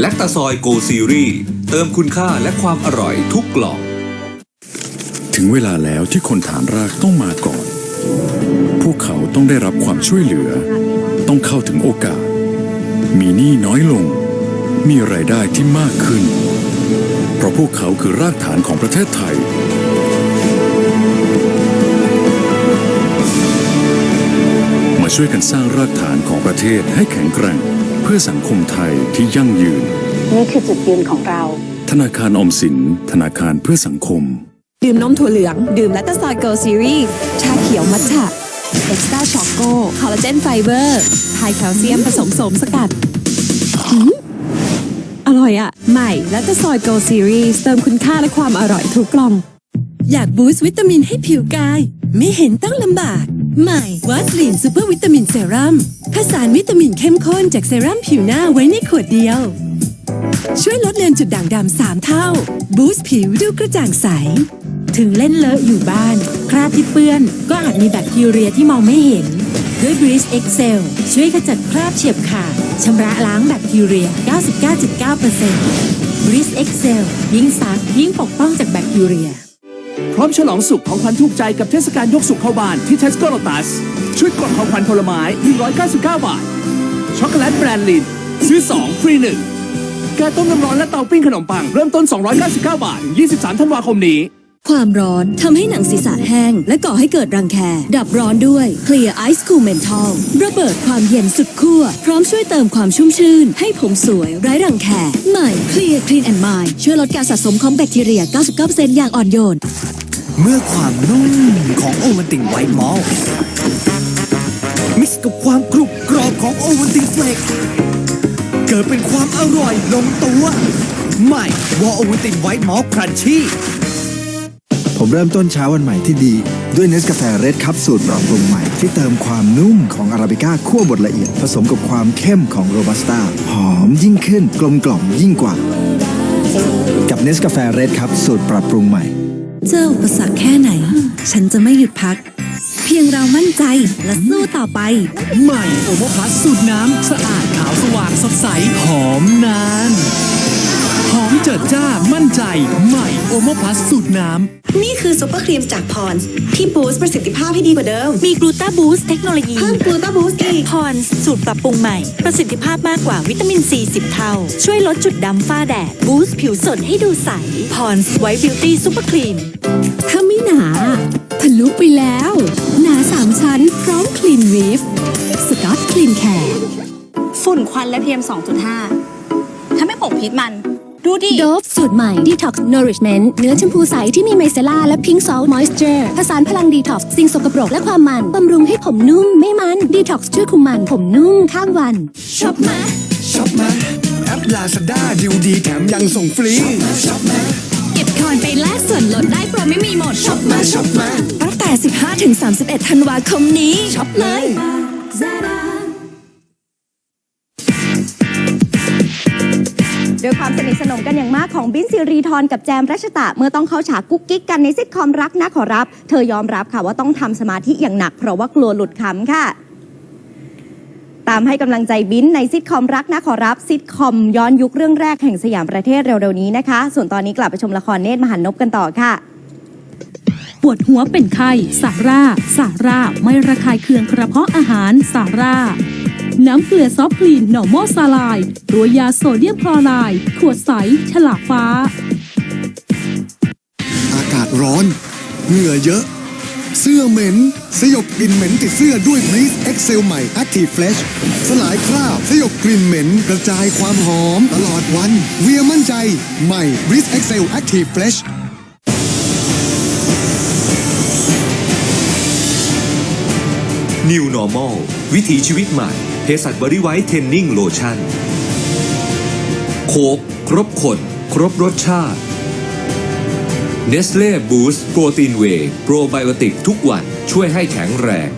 แลคตาซอยโกซีรีเติมคุณค่าและความอร่อยทุกกล่อง ถึงเวลาแล้วที่คนฐานรากต้องมาก่อน พวกเขาต้องได้รับความช่วยเหลือ ต้องเข้าถึงโอกาส มีหนี้น้อยลง มีรายได้ที่มากขึ้น เพราะพวกเขาคือรากฐานของประเทศไทยมาช่วยกันสร้างรากฐานของประเทศให้แข็งแกร่ง เพื่อสังคมไทยที่ยั่งยืน นี่คือจุดยืนของเรา ธนาคารออมสิน ธนาคารเพื่อสังคม ดื่มนมถั่วเหลือง ดื่มแลคตาซอยเกิร์ลซีรีส์ชาเขียวมัทฉะเอ็กซ์ตร้าช็อกโกคอลลาเจนไฟเบอร์ไฮแคลเซียมผสมโสมสกัดหืมอร่อยอะใหม่แลคตาซอยเกิร์ลซีรีส์เติมคุณค่าและความอร่อยทุกกล่อง อยากบูสต์วิตามินให้ผิวกาย ไม่เห็นต้องลำบาก ใหม่วัสลินซูเปอร์วิตามินเซรั่ม ผสานวิตามินเข้มข้นจากเซรั่มผิวหน้าไว้ในขวดเดียว ช่วยลดเลือนจุดด่างดำสามเท่า บูสต์ผิวดูกระจ่างใส ถึงเล่นเลอะอยู่บ้าน คราบที่เปื้อน ก็อาจมีแบคทีเรียที่มองไม่เห็น ด้วย Breeze Excel ช่วยขจัดคราบเฉียบขาดชำระล้างแบคทีเรีย 99.9% Breeze Excel ยิ่งซักยิ่งปกป้องจากแบคทีเรีย พร้อมฉลองสุขของขวัญถูกใจกับเทศกาลยกสุขเข้าบ้านที่เทสโก้โลตัสชุดกล่องของขวัญผลไม้ 199 บาท ช็อกโกแลตแบรนด์ลินซื้อ 2 ฟรี 1 การต้มน้ำร้อนและเตาปิ้งขนมปัง เริ่มต้น 299 บาท ถึง 23 ธันวาคมนี้ ความร้อนทำให้หนังศีรษะแห้ง และก่อให้เกิดรังแค ดับร้อนด้วย Clear Ice Cool Menthol ระเบิดความเย็นสุดขั้วพร้อมช่วยเติมความชุ่มชื่น ให้ผมสวยไร้รังแค ใหม่ Clear Clean and Mind ช่วยลดการสะสมของแบคทีเรีย 99%อย่างอ่อนโยน เมื่อความนุ่มของโอวัลตินไวท์มอลมิกซ์กับความกรุบกรอบของโอวัลตินเฟลกเกิดเป็นความอร่อยลงตัวใหม่วอโอวัลตินไวท์มอลครันชี่ ผมเริ่มต้นเช้าวันใหม่ที่ดี ด้วยเนสกาแฟเรดคัพสูตรปรับปรุงใหม่ ที่เติมความนุ่มของอาราบิก้าคั่วบดละเอียด ผสมกับความเข้มของโรบัสต้าหอมยิ่งขึ้นกลมกล่อมยิ่งกว่า กับเนสกาแฟเรดคัพสูตรปรับปรุงใหม่ เจออุปสรรคแค่ไหน ฉันจะไม่หยุดพัก เพียงเรามั่นใจและสู้ต่อไป ใหม่โอโมพลัสสูตรน้ำสะอาดขาวสว่างสดใสหอมนานหอม เจิดจ้า มั่นใจ ใหม่โอโมพลัสสูตรน้ำ นี่คือซุปเปอร์ครีมจากพรส์ที่บูสต์ประสิทธิภาพให้ดีกว่าเดิม มีกลูตาบูสเทคโนโลยี เพิ่มกลูตาบูสต์อีกพรสูตรปรับปรุงใหม่ ประสิทธิภาพมากกว่าวิตามิน40เท่า ช่วยลดจุดดำฝ้าแดด บูสต์ผิวสดให้ดูใสพรไวท์บิวตี้ซูเปอร์ครีมถ้าไม่หนาทะลุไปแล้ว หนาสามชั้นพร้อมคลีนวีฟสกอตคลีนแคร์ฝุ่นควันและ PM 2.5ถ้าไม่ปกพิษมัน ดูดิ โดฟสูตรใหม่ Detox Nourishment เนื้อชมพูใสที่มีไมเซล่าและพิง k ซ a l t Moisture ผสานพลัง Detox สิ่งสกปรกและความมัน บำรุงให้ผมนุ่มไม่มัน Detox ช่วยคุมมัน ผมนุ่มข้ามวันช็อปมาช็อปมาแอปลาซาด้าดิวดีแถมยังส่งฟรีช็อปมาเก็บคอนไปแลกส่วนลดได้โปรไม่มีหมดช็อปมาช็อปมาตั้งแต่ 15ถึง31 ธันวาคมนี้ช็อปเลย ด้วยความสนิทสนมกันอย่างมากของบินซีรีทรกับแจมรัชตะ เมื่อต้องเข้าฉากกุ๊กกิ๊กกันในซิทคอมรักนะขอรับ เธอยอมรับค่ะว่าต้องทำสมาธิอย่างหนักเพราะว่ากลัวหลุดคำค่ะตามให้กำลังใจบินในซิทคอมรักนะขอรับซิทคอมย้อนยุคเรื่องแรกแห่งสยามประเทศเร็วๆนี้นะคะ ส่วนตอนนี้กลับไปชมละครเนตรมหันนบกันต่อค่ะ ปวดหัวเป็นไข้สาร่าสาร่าไม่ระคายเคืองกระเพาะอาหารสาร่า น้ำเกลือซอฟต์คลีนหน่อโมซาลายตัวยาโซเดียมคลอไรด์ขวดใส ฉลากฟ้า อากาศร้อน เหงื่อเยอะ เสื้อเหม็น สยบกลิ่นเหม็นติดเสื้อด้วย Breeze Excel ใหม่ Active Fresh สลายคราบ สยบกลิ่นเหม็น กระจายความหอม ตลอดวัน เวียมั่นใจ ใหม่ Breeze Excel Active Fresh New Normal วิถีชีวิตใหม่ เภสัชบริไวท์เทนนิ่งโลชั่น โคกครบคนครบรสชาติเนสเล่บูสต์โปรตีนเวย์โปรไบโอติกทุกวันช่วยให้แข็งแรง